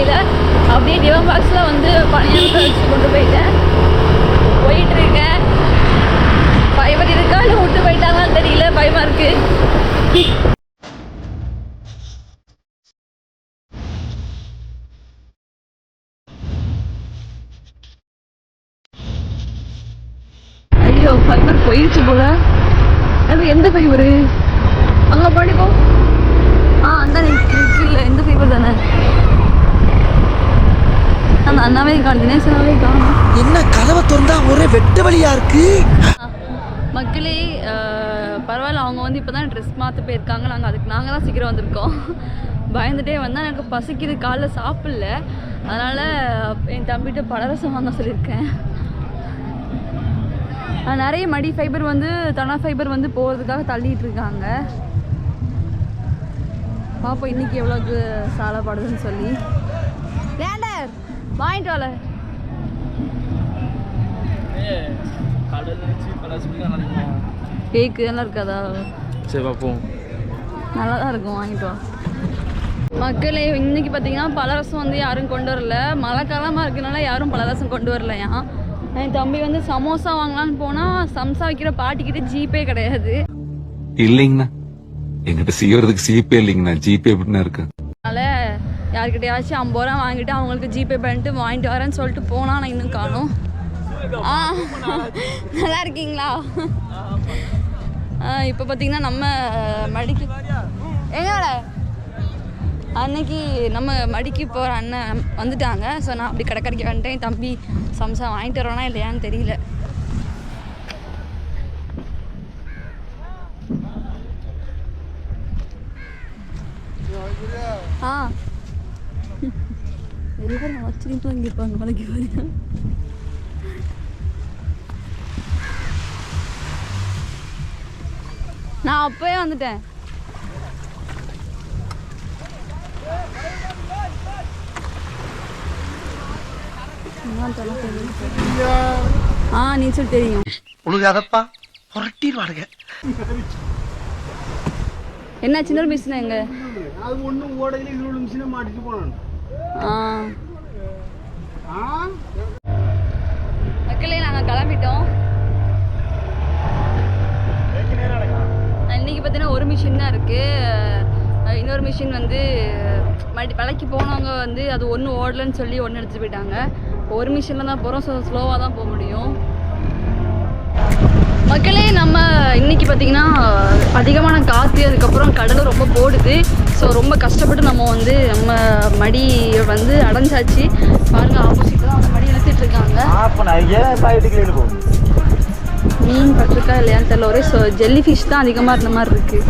காலையில் அப்படியே டிவன் பாக்ஸில் வந்து பணியாரத்தை வச்சு கொண்டு போயிட்டேன். போயிட்டு இருக்கேன் ஃபைவர் இருக்கா இல்லை விட்டு போயிட்டாங்களான்னு தெரியல பயமா இருக்கு. ஐயோ ஃபைவர் போயிடுச்சு போல. அது எந்த ஃபைவரு அங்கே படிப்போ ஆ அந்த இல்லை எந்த ஃபைவர் தானே. அந்த அண்ணாவே காணும் தினேசனாவே காணும். என்ன கதவை திறந்தா ஒரே வெட்ட வழியா இருக்கு? மக்களே பரவாயில்ல அவங்க வந்து இப்போ தான் ட்ரெஸ் மாற்ற போயிருக்காங்க. நாங்கள் அதுக்கு நாங்கள் தான் சீக்கிரம் வந்திருக்கோம். பயந்துட்டே வந்தால் எனக்கு பசிக்குது காலைல சாப்பிடல. அதனால் என் தம்பிகிட்ட பலரசம் வாங்க சொல்லியிருக்கேன். நிறைய மடி ஃபைபர் வந்து தனா ஃபைபர் வந்து போகிறதுக்காக தள்ளிட்டு இருக்காங்க. பாப்போம் இன்னைக்கு எவ்வளோக்கு சாலப்படுதுன்னு சொல்லி. லேண்டர் வாங்கிட்டு வாழ கேக்கு எல்லாம் இருக்காதா? சரி பார்ப்போம். நல்லா தான் இருக்கும் வாங்கிட்டு வா. மக்களே இன்னைக்கு பார்த்தீங்கன்னா பலரசம் வந்து யாரும் கொண்டு வரல. மழை காலமாக இருக்கனால யாரும் பலரசம் கொண்டு வரலையா? என் தம்பி வந்து சமோசா வாங்கலான்னு போனால் சம்சா வைக்கிற பாட்டிக்கிட்ட ஜிபே கிடையாது. இல்லைங்கண்ணா. என்கிட்ட செய்யறதுக்கு ஜிபே இல்லைங்கண்ணா. ஜிபே எப்படிண்ணா இருக்கு? யார்கிட்டயாச்சும் ஐம்பது ரூபா வாங்கிட்டு அவங்களுக்கு ஜிபே பண்ணிட்டு வாங்கிட்டு வரேன்னு சொல்லிட்டு போனா நான் இன்னும் காணும். ஆ நல்லா இருக்கீங்களா? இப்போ பார்த்தீங்கன்னா நம்ம மடிக்கு எங்கட அன்னைக்கு நம்ம மடிக்கு போகிற அண்ணன் வந்துட்டாங்க. ஸோ நான் அப்படி கடற்கரைக்கு வந்துட்டேன். தம்பி சம்சா வாங்கிட்டு வரோனா இல்லையான்னு தெரியல ஆ இங்கே இருப்பாங்க மலைக்கு பாருங்க நான் அப்பவே வந்துட்டேன் ஆ நீச்சல் தெரியும் உழுகாதப்பா புரட்டிடுவாடுங்க என்ன சின்ன மிஷின் எங்க அது ஒன்றும் ஓடையில் இருபது நிமிஷம் மாட்டிட்டு போனான் ஆ மக்களே நாங்கள் கிளம்பிட்டோம். இன்னைக்கு பார்த்தீங்கன்னா ஒரு மிஷின் தான் இருக்குது இன்னொரு மிஷின் வந்து மடி விலைக்கு போனவங்க வந்து அது ஒன்று ஓடலன்னு சொல்லி ஒன்று எடுத்துட்டு போயிட்டாங்க. ஒரு மிஷினில் தான் போகிறோம் ஸோ ஸ்லோவாக தான் போக முடியும். மக்களே நம்ம இன்னைக்கு பார்த்தீங்கன்னா அதிகமான காற்று அதுக்கப்புறம் கடலும் ரொம்ப போடுது. ஸோ ரொம்ப கஷ்டப்பட்டு நம்ம வந்து நம்ம மடி வந்து அடைஞ்சாச்சு. பாருங்க ஆப்போசிட்டில் அந்த மடி இழுத்துட்டு இருக்காங்க. மீன் பட்டிருக்கா இல்லையான்னு தெரியல ஒரே ஸோ ஜெல்லி ஃபிஷ் தான் அதிகமாக இருந்த மாதிரி இருக்கு.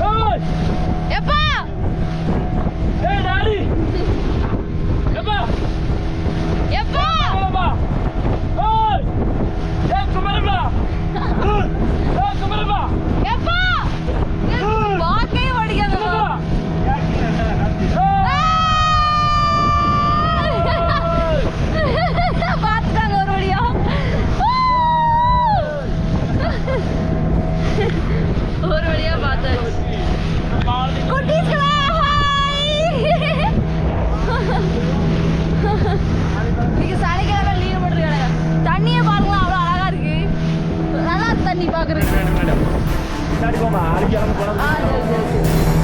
Ei! Epa! ஆ சரி சரி சரி எல்லாரும் வலைய போயிட்டு வராங்க அந்த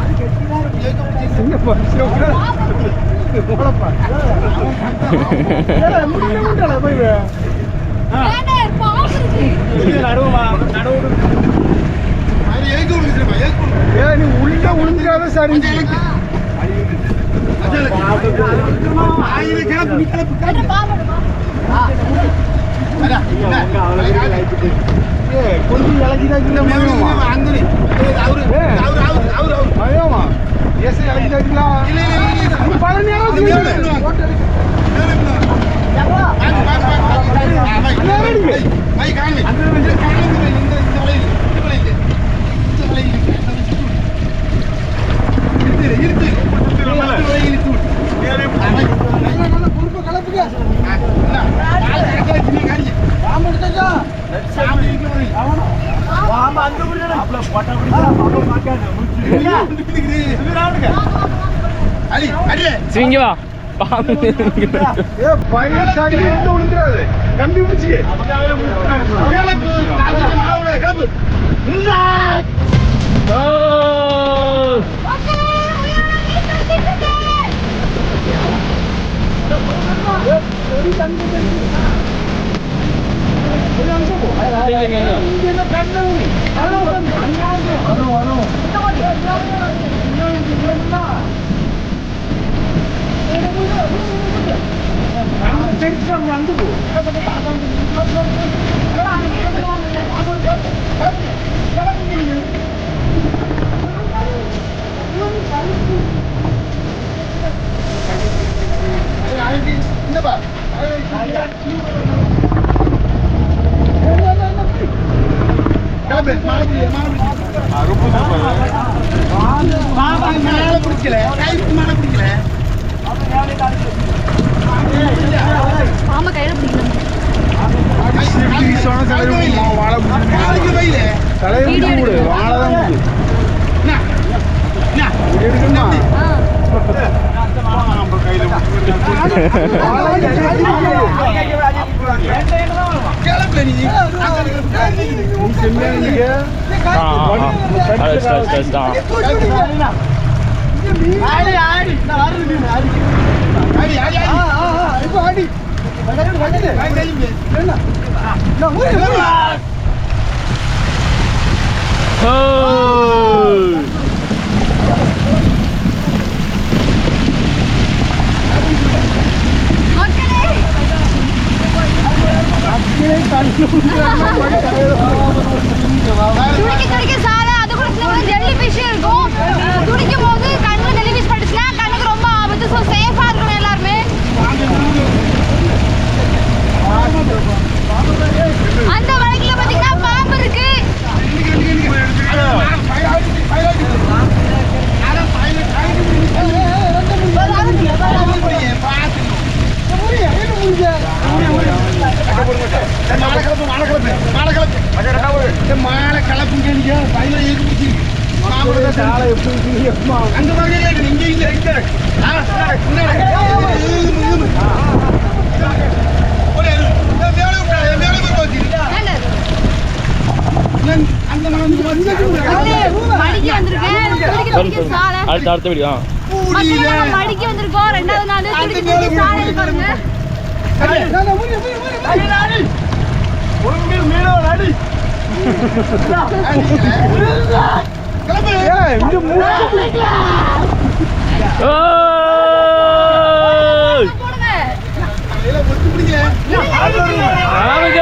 உள்ள உளுந்துக்காத சரி பாம்பு கொஞ்சம் இலக்கிதாக்கில மயமா ஏச இலக்கிதாக்கில பல நேரம் பொறுப்பை சிவிங்க வா பாம்பு ஏ பையன் சாடி விட்டு விழுந்துறாது கம்பி பிடிச்சி பாம்பை கையில பிடிக்கணும் தலையை மூடு எடுக்கணுமா துடிக்க துடிக்க சாலை அது கூட சில ஜெல்லி ஃபிஷ் இருக்கும் துடிக்கும் போது கண்ணுல ஜெல்லி ஃபிஷ் பட்டுச்சுன்னா கண்ணுக்கு ரொம்ப ஆபத்து ஸோ சேஃபா இருக்கணும் எல்லாருமே அந்த வழக்கில் பார்த்தீங்கன்னா பாம்பு இருக்கு. மாலை கலப்புங்க நீங்க பையில ஏறி சாலை எப்படி அங்க இங்க அந்த மடிக்கு வந்திருக்கேன் துடிக்க துடிக்க சாலை அடுத்த அடுத்த வீடியோ மடிக்கு வந்திருக்கோம். ரெண்டாவது நாள் துடிக்க துடிக்க சாலை பாருங்க இங்க